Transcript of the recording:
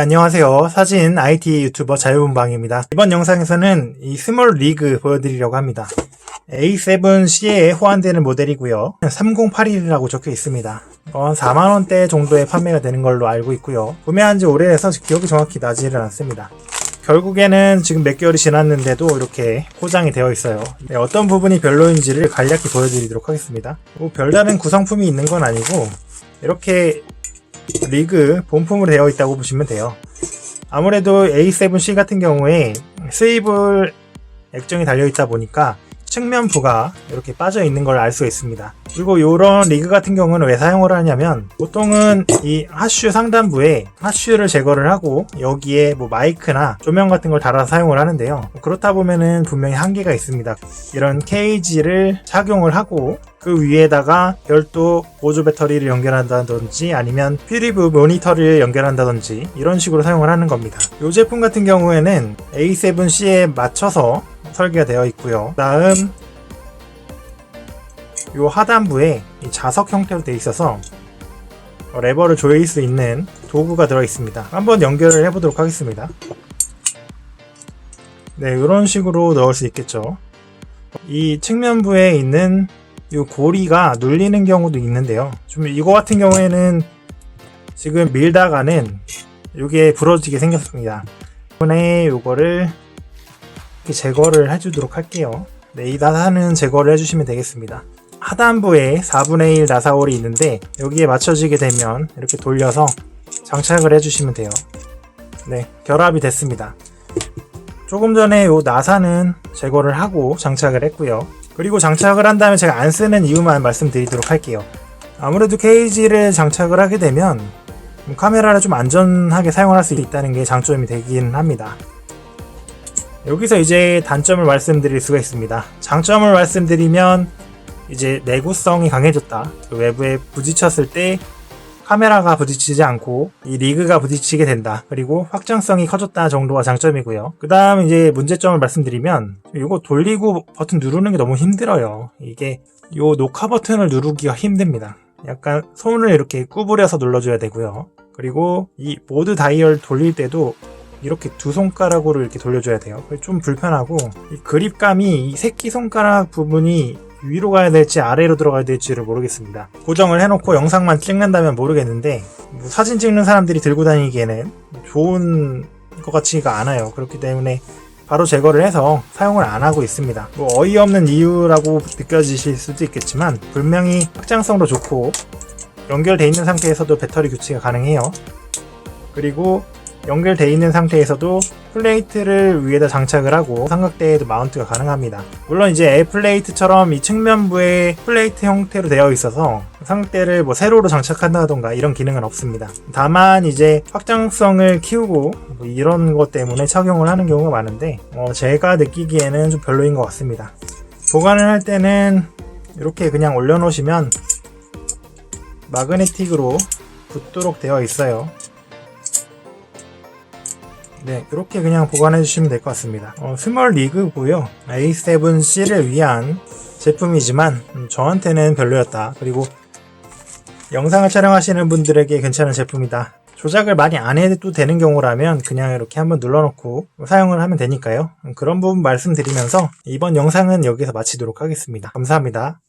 안녕하세요. 사진 IT 유튜버 자유분방입니다. 이번 영상에서는 이 스몰 리그 보여드리려고 합니다. A7C에 호환되는 모델이고요. 3081이라고 적혀 있습니다. 어, 4만원대 정도에 판매가 되는 걸로 알고 있고요. 구매한 지 오래돼서 기억이 정확히 나지를 않습니다. 결국에는 지금 몇 개월이 지났는데도 이렇게 포장이 되어 있어요. 네, 어떤 부분이 별로인지를 간략히 보여드리도록 하겠습니다. 뭐 별다른 구성품이 있는 건 아니고 이렇게 리그 본품으로 되어 있다고 보시면 돼요. 아무래도 A7C 같은 경우에 스위블 액정이 달려 있다 보니까 측면부가 이렇게 빠져 있는 걸 알 수 있습니다. 그리고 이런 리그 같은 경우는 왜 사용을 하냐면 보통은 이 하슈 상단부에 하슈를 제거를 하고 여기에 뭐 마이크나 조명 같은 걸 달아서 사용을 하는데요. 그렇다 보면은 분명히 한계가 있습니다. 이런 케이지를 착용을 하고 그 위에다가 별도 보조 배터리를 연결한다든지 아니면 퓨리브 모니터를 연결한다든지 이런 식으로 사용을 하는 겁니다. 이 제품 같은 경우에는 A7C에 맞춰서 설계가 되어 있고요. 다음 이 하단부에 이 자석 형태로 되어 있어서 레버를 조일 수 있는 도구가 들어 있습니다. 한번 연결을 해보도록 하겠습니다. 네, 이런 식으로 넣을 수 있겠죠. 이 측면부에 있는 이 고리가 눌리는 경우도 있는데요. 좀 이거 같은 경우에는 지금 밀다가는 이게 부러지게 생겼습니다. 이번에 이거를 이렇게 제거를 해주도록 할게요. 네, 이 나사는 제거를 해주시면 되겠습니다. 하단부에 4분의 1 나사홀이 있는데 여기에 맞춰지게 되면 이렇게 돌려서 장착을 해주시면 돼요. 네, 결합이 됐습니다. 조금 전에 이 나사는 제거를 하고 장착을 했고요. 그리고 장착을 한 다음에 제가 안 쓰는 이유만 말씀드리도록 할게요. 아무래도 케이지를 장착을 하게 되면 카메라를 좀 안전하게 사용할 수 있다는 게 장점이 되긴 합니다. 여기서 이제 단점을 말씀드릴 수가 있습니다. 장점을 말씀드리면 이제 내구성이 강해졌다. 그 외부에 부딪혔을 때 카메라가 부딪히지 않고 이 리그가 부딪히게 된다. 그리고 확장성이 커졌다 정도가 장점이고요. 그 다음 이제 문제점을 말씀드리면 이거 돌리고 버튼 누르는 게 너무 힘들어요. 이게 이 녹화 버튼을 누르기가 힘듭니다. 약간 손을 이렇게 구부려서 눌러줘야 되고요. 그리고 이 모드 다이얼 돌릴 때도 이렇게 두 손가락으로 이렇게 돌려줘야 돼요. 좀 불편하고 이 그립감이 이 새끼 손가락 부분이 위로 가야 될지 아래로 들어가야 될지를 모르겠습니다. 고정을 해놓고 영상만 찍는다면 모르겠는데 뭐 사진 찍는 사람들이 들고 다니기에는 좋은 것 같지가 않아요. 그렇기 때문에 바로 제거를 해서 사용을 안 하고 있습니다. 뭐 어이없는 이유라고 느껴지실 수도 있겠지만 분명히 확장성도 좋고 연결돼 있는 상태에서도 배터리 교체가 가능해요. 그리고 연결돼 있는 상태에서도 플레이트를 위에다 장착을 하고 삼각대에도 마운트가 가능합니다. 물론 이제 A 플레이트처럼 이 측면부에 플레이트 형태로 되어 있어서 삼각대를 뭐 세로로 장착한다던가 이런 기능은 없습니다. 다만 이제 확장성을 키우고 뭐 이런 것 때문에 착용을 하는 경우가 많은데 어 제가 느끼기에는 좀 별로인 것 같습니다. 보관을 할 때는 이렇게 그냥 올려놓으시면 마그네틱으로 붙도록 되어 있어요. 네, 이렇게 그냥 보관해 주시면 될 것 같습니다. 어, 스몰 리그고요. A7C를 위한 제품이지만 음, 저한테는 별로였다. 그리고 영상을 촬영하시는 분들에게 괜찮은 제품이다. 조작을 많이 안 해도 되는 경우라면 그냥 이렇게 한번 눌러놓고 사용을 하면 되니까요. 음, 그런 부분 말씀드리면서 이번 영상은 여기서 마치도록 하겠습니다. 감사합니다.